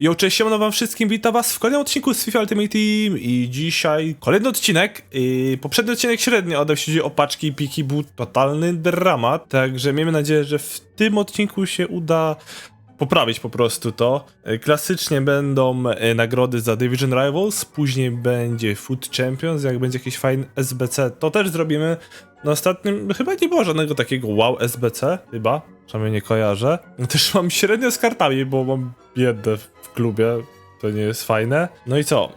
Jo, cześć, siemano wam wszystkim, witam was w kolejnym odcinku z FIFA Ultimate Team i dzisiaj kolejny odcinek. I poprzedni odcinek średnio oddał się o i piki, był totalny dramat, także miejmy nadzieję, że w tym odcinku się uda poprawić po prostu to. Klasycznie będą e, nagrody za Division Rivals, później będzie Food Champions, jak będzie jakiś fajny SBC, to też zrobimy. Na ostatnim chyba nie było żadnego takiego wow SBC, chyba, przynajmniej nie kojarzę. Też mam średnio z kartami, bo mam biedę w klubie, to nie jest fajne. No i co?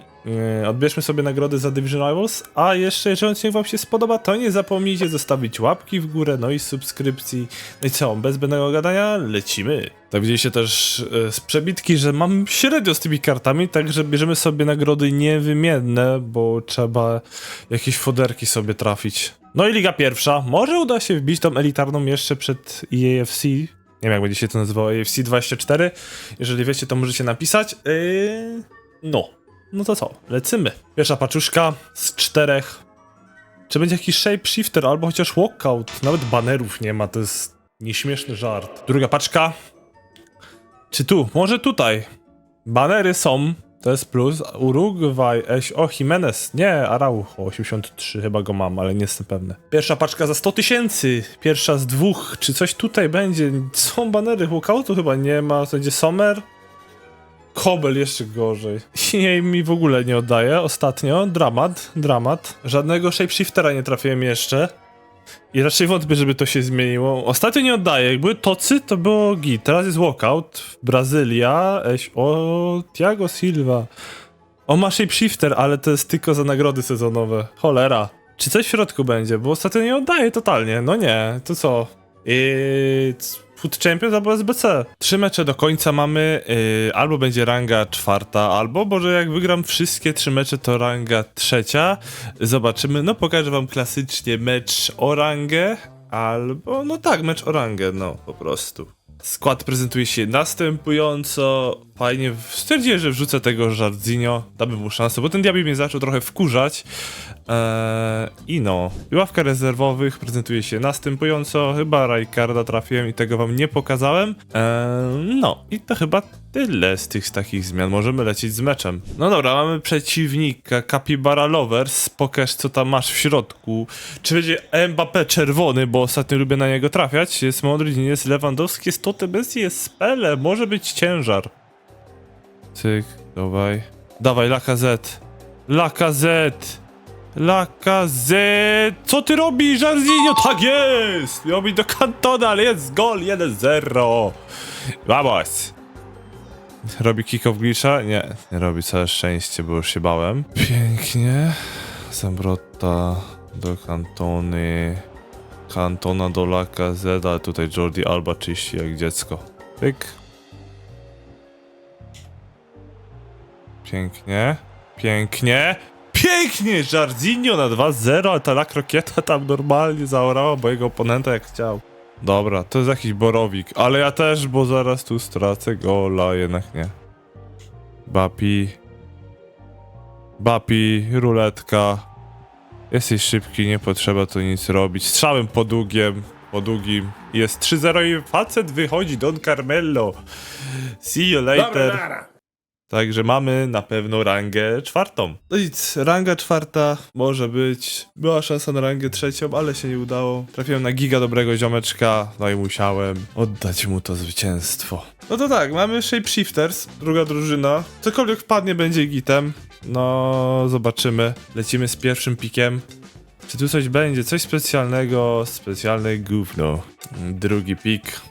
Yy, Odbierzmy sobie nagrody za Division Rivals, a jeszcze jeżeli odcinek wam się spodoba, to nie zapomnijcie zostawić łapki w górę, no i subskrypcji. No i co, bez zbędnego gadania, lecimy. Tak widzieliście też e, z przebitki, że mam średnio z tymi kartami, także bierzemy sobie nagrody niewymienne, bo trzeba jakieś foderki sobie trafić. No i Liga Pierwsza, może uda się wbić tą elitarną jeszcze przed EAFC, nie wiem jak będzie się to nazywało, AFC 24. Jeżeli wiecie, to możecie napisać. Yy... No. No to co? Lecimy. Pierwsza paczuszka z czterech. Czy będzie jakiś shapeshifter albo chociaż walkout? Nawet banerów nie ma, to jest nieśmieszny żart. Druga paczka. Czy tu? Może tutaj. Banery są. To jest plus. Uruguay, Eś, o Jimenez. Nie, Araujo, 83 chyba go mam, ale nie jestem pewny. Pierwsza paczka za 100 tysięcy. Pierwsza z dwóch. Czy coś tutaj będzie? Są banery walkoutu chyba nie ma. Będzie Sommer. Kobel jeszcze gorzej. Jej mi w ogóle nie oddaje ostatnio. Dramat, dramat. Żadnego shapeshiftera nie trafiłem jeszcze. I raczej wątpię, żeby to się zmieniło. Ostatnio nie oddaję. Jak były tocy, to było git. Teraz jest walkout. Brazylia. Eś, o, Thiago Silva. O, ma shapeshifter, ale to jest tylko za nagrody sezonowe. Cholera. Czy coś w środku będzie? Bo ostatnio nie oddaję totalnie. No nie, to co? I Food Champions albo SBC. Trzy mecze do końca mamy. Yy, albo będzie ranga czwarta, albo może jak wygram wszystkie trzy mecze, to ranga trzecia. Zobaczymy. No pokażę wam klasycznie mecz o rangę. Albo, no tak, mecz o rangę, no po prostu. Skład prezentuje się następująco. Fajnie, stwierdziłem, że wrzucę tego Jarzinho, damy mu szansę, bo ten diabeł mnie zaczął trochę wkurzać. Eee, I no, I ławka rezerwowych prezentuje się następująco. Chyba Rajkarda trafiłem i tego wam nie pokazałem. Eee, no, i to chyba tyle z tych takich zmian. Możemy lecieć z meczem. No dobra, mamy przeciwnika Capybara Lovers. Pokaż co tam masz w środku. Czy będzie Mbappé czerwony, bo ostatnio lubię na niego trafiać. Jest Modric, jest Lewandowski, jest Tote Messi, jest Spele. Może być ciężar. Cyk, dawaj. Dawaj, Lacazette. Lacazette. Lacazette. Co ty robisz, Jarzinho? Tak jest! Miał do kantona, ale jest gol 1-0. Vamos. Robi kick-off glitcha? Nie, nie robi, całe szczęście, bo już się bałem. Pięknie. Zambrotta do kantony. Kantona do Lacazette, ale tutaj Jordi Alba czyści jak dziecko. Pyk. Pięknie. Pięknie. Pięknie! Jarzinho na 2-0, ale ta lak rokieta tam normalnie zaorała mojego oponenta jak chciał. Dobra, to jest jakiś borowik, ale ja też, bo zaraz tu stracę gola, jednak nie. Bapi. Bapi, ruletka. Jesteś szybki, nie potrzeba tu nic robić. Strzałem po długiem, po długim. Jest 3-0 i facet wychodzi, Don Carmelo. See you later. Także mamy na pewno rangę czwartą. No nic, ranga czwarta może być. Była szansa na rangę trzecią, ale się nie udało. Trafiłem na giga dobrego ziomeczka, no i musiałem oddać mu to zwycięstwo. No to tak, mamy Shapeshifters, druga drużyna. Cokolwiek wpadnie będzie gitem. No, zobaczymy. Lecimy z pierwszym pikiem. Czy tu coś będzie? Coś specjalnego? Specjalne gówno. Drugi pik.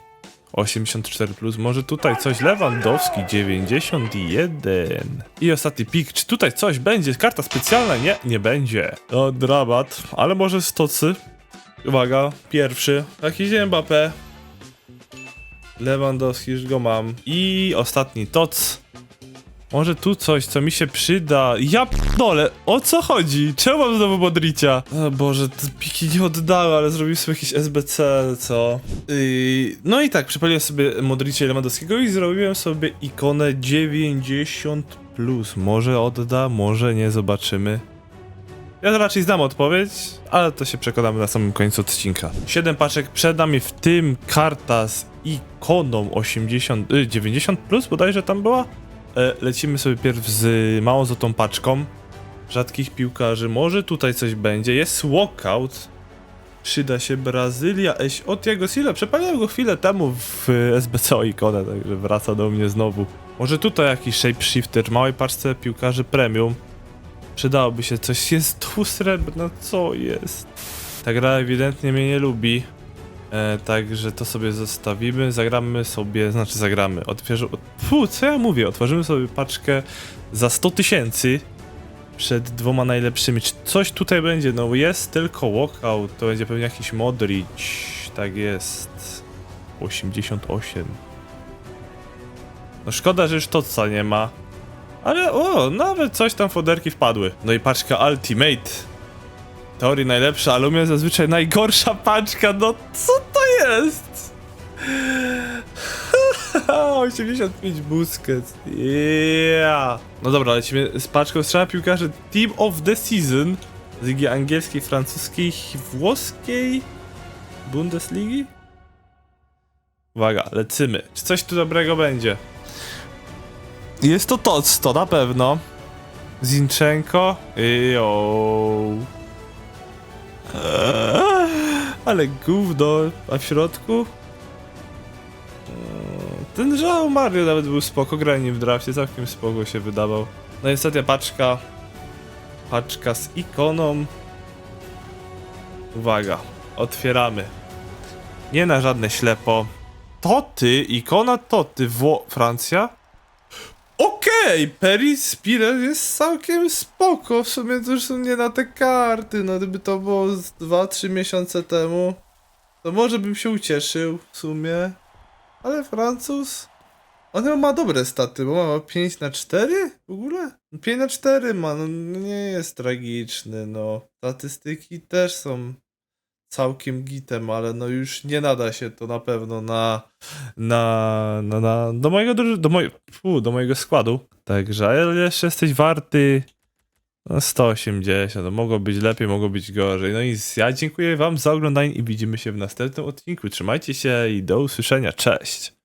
84 plus, może tutaj coś Lewandowski 91 i ostatni pik, czy tutaj coś będzie, karta specjalna? Nie, nie będzie. O dramat, ale może stocy? Uwaga, pierwszy, jakiś Mbappé. Lewandowski, już go mam. I ostatni toc może tu coś, co mi się przyda. Ja dole, o co chodzi? Czemu mam znowu Modricia? O Boże, te piki nie oddały, ale zrobił sobie jakieś SBC, co? No i tak, przypaliłem sobie Modricia Lewandowskiego i zrobiłem sobie ikonę 90+. Plus. Może odda, może nie, zobaczymy. Ja raczej znam odpowiedź, ale to się przekonamy na samym końcu odcinka. 7 paczek przed nami, w tym karta z ikoną 80, y, 90 plus bodajże tam była? E, lecimy sobie pierw z małą złotą paczką rzadkich piłkarzy. Może tutaj coś będzie. Jest walkout. Przyda się Brazylia. Eś od jego Sile. Przepaliłem go chwilę temu w SBC ikonę, także wraca do mnie znowu. Może tutaj jakiś shapeshifter, małej paczce piłkarzy premium. Przydałoby się coś. Jest tu srebrna, co jest? Ta gra ewidentnie mnie nie lubi. E, także to sobie zostawimy. Zagramy sobie, znaczy zagramy. Otwierzę. Fu, co ja mówię? Otworzymy sobie paczkę za 100 tysięcy przed dwoma najlepszymi. Czy coś tutaj będzie? No jest tylko walkout. To będzie pewnie jakiś Modric. Tak jest. 88. No szkoda, że już Totsa nie ma. Ale o, nawet coś tam foderki wpadły. No i paczka Ultimate. Teorii najlepsza, ale u mnie zazwyczaj najgorsza paczka. No co to jest? 85 Busquets. Yeah. No dobra, lecimy z paczką strzała piłkarzy Team of the Season z ligi angielskiej, francuskiej, włoskiej, Bundesligi? Uwaga, lecimy. Czy coś tu dobrego będzie? Jest to Tots, to na pewno. Zinchenko. Jo. Eee, Ale gówno, a w środku? Eee, Ten João Mario nawet był spoko, granie w drafcie, całkiem spoko się wydawał. No i ostatnia paczka. Paczka z ikoną. Uwaga, otwieramy. Nie na żadne ślepo. Toty, ikona Toty, Wło... Francja? Okej, Peris Spires jest całkiem spoko, w sumie to już są nie na te karty, no gdyby to było z 2-3 miesiące temu, to może bym się ucieszył w sumie, ale Francuz, on ma dobre staty, bo ma 5 na 4 w ogóle? 5 na 4 ma, no nie jest tragiczny, no, statystyki też są całkiem gitem, ale no już nie nada się to na pewno na na, na, na do mojego do, moj, fu, do mojego składu. Także, ale jeszcze jesteś warty no 180, no mogło być lepiej, mogło być gorzej. No i ja dziękuję wam za oglądanie i widzimy się w następnym odcinku. Trzymajcie się i do usłyszenia. Cześć!